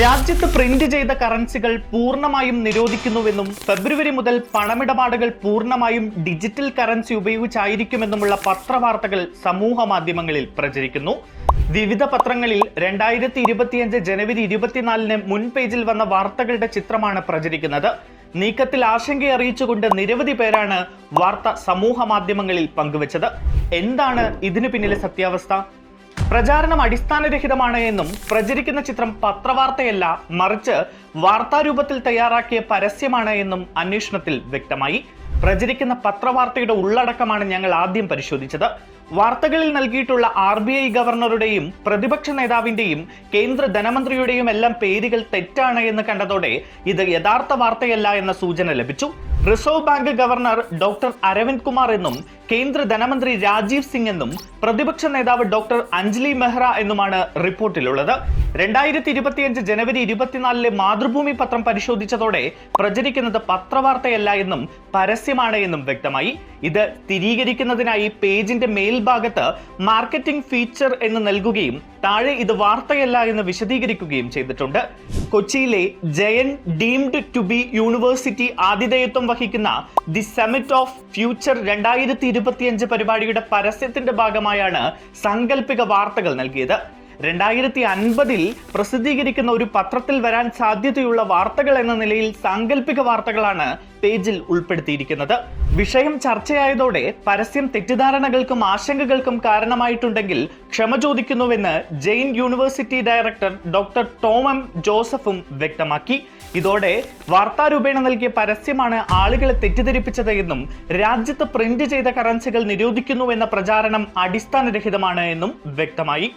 രാജ്യത്ത് പ്രിന്റ് ചെയ്ത കറൻസികൾ പൂർണമായും നിരോധിക്കുന്നുവെന്നും ഫെബ്രുവരി മുതൽ പണമിടപാടുകൾ പൂർണമായും ഡിജിറ്റൽ കറൻസി ഉപയോഗിച്ചായിരിക്കുമെന്നുമുള്ള പത്രവാർത്തകൾ സമൂഹ മാധ്യമങ്ങളിൽ പ്രചരിക്കുന്നു. വിവിധ പത്രങ്ങളിൽ രണ്ടായിരത്തി ഇരുപത്തിയഞ്ച് ജനുവരി ഇരുപത്തിനാലിന് മുൻ പേജിൽ വന്ന വാർത്തകളുടെ ചിത്രമാണ് പ്രചരിക്കുന്നത്. നീക്കത്തിൽ ആശങ്ക അറിയിച്ചുകൊണ്ട് നിരവധി പേരാണ് വാർത്ത സമൂഹ മാധ്യമങ്ങളിൽ പങ്കുവച്ചത്. എന്താണ് ഇതിനു പിന്നിലെ സത്യാവസ്ഥ? പ്രചാരണം അടിസ്ഥാനരഹിതമാണ് എന്നും പ്രചരിക്കുന്ന ചിത്രം പത്രവാർത്തയല്ല മറിച്ച് വാർത്താരൂപത്തിൽ തയ്യാറാക്കിയ പരസ്യമാണ് എന്നും അന്വേഷണത്തിൽ വ്യക്തമായി. പ്രചരിക്കുന്ന പത്രവാർത്തയുടെ ഉള്ളടക്കമാണ് ഞങ്ങൾ ആദ്യം പരിശോധിച്ചത്. വാർത്തകളിൽ നൽകിയിട്ടുള്ള ആർ ബി ഐ ഗവർണറുടെയും പ്രതിപക്ഷ നേതാവിന്റെയും കേന്ദ്ര ധനമന്ത്രിയുടെയും എല്ലാം പേരുകൾ തെറ്റാണ് എന്ന് കണ്ടതോടെ ഇത് യഥാർത്ഥ വാർത്തയല്ല എന്ന സൂചന ലഭിച്ചു. Reserve bank governor doctor Aravind Kumar എന്നും കേന്ദ്ര ധനമന്ത്രി രാജീവ് സിംഗ് എന്നും പ്രതിപക്ഷ നേതാവ് ഡോക്ടർ അഞ്ജലി മെഹ്റ എന്നുമാണ് റിപ്പോർട്ടിലുള്ളത്. രണ്ടായിരത്തി ഇരുപത്തിയഞ്ച് ജനുവരി ഇരുപത്തിനാലിലെ മാതൃഭൂമി പത്രം പരിശോധിച്ചതോടെ പ്രചരിക്കുന്നത് പത്രവാർത്തയല്ല എന്നും പരസ്യമാണ് എന്നും വ്യക്തമായി. ഇത് സ്ഥിരീകരിക്കുന്നതിനായി പേജിന്റെ മേൽഭാഗത്ത് മാർക്കറ്റിംഗ് ഫീച്ചർ എന്ന് നൽകുകയും താഴെ ഇത് വാർത്തയല്ല എന്ന് വിശദീകരിക്കുകയും ചെയ്തിട്ടുണ്ട്. കൊച്ചിയിലെ Jain deemed to be university ആതിഥേയത്വം വഹിക്കുന്ന ദി സെമിറ്റ് ഓഫ് ഫ്യൂച്ചർ രണ്ടായിരത്തി ഇരുപത്തിയഞ്ച് പരിപാടിയുടെ പരസ്യത്തിന്റെ ഭാഗമായാണ് സാങ്കല്പിക വാർത്തകൾ നൽകിയത്. രണ്ടായിരത്തി അൻപതിൽ പ്രസിദ്ധീകരിക്കുന്ന ഒരു പത്രത്തിൽ വരാൻ സാധ്യതയുള്ള വാർത്തകൾ എന്ന നിലയിൽ സാങ്കല്പിക വാർത്തകളാണ് പേജിൽ ഉൾപ്പെടുത്തിയിരിക്കുന്നത്. വിഷയം ചർച്ചയായതോടെ പരസ്യം തെറ്റിദ്ധാരണകൾക്കും ആശങ്കകൾക്കും കാരണമായിട്ടുണ്ടെങ്കിൽ ക്ഷമ ചോദിക്കുന്നുവെന്ന് Jain university director doctor Tom M ജോസഫും വ്യക്തമാക്കി. ഇതോടെ വാർത്താരൂപേണ നൽകിയ പരസ്യമാണ് ആളുകളെ തെറ്റിദ്ധരിപ്പിച്ചത് എന്നും രാജ്യത്ത് പ്രിന്റ് ചെയ്ത കറൻസികൾ നിരോധിക്കുന്നുവെന്ന പ്രചാരണം അടിസ്ഥാനരഹിതമാണ് എന്നും വ്യക്തമായി.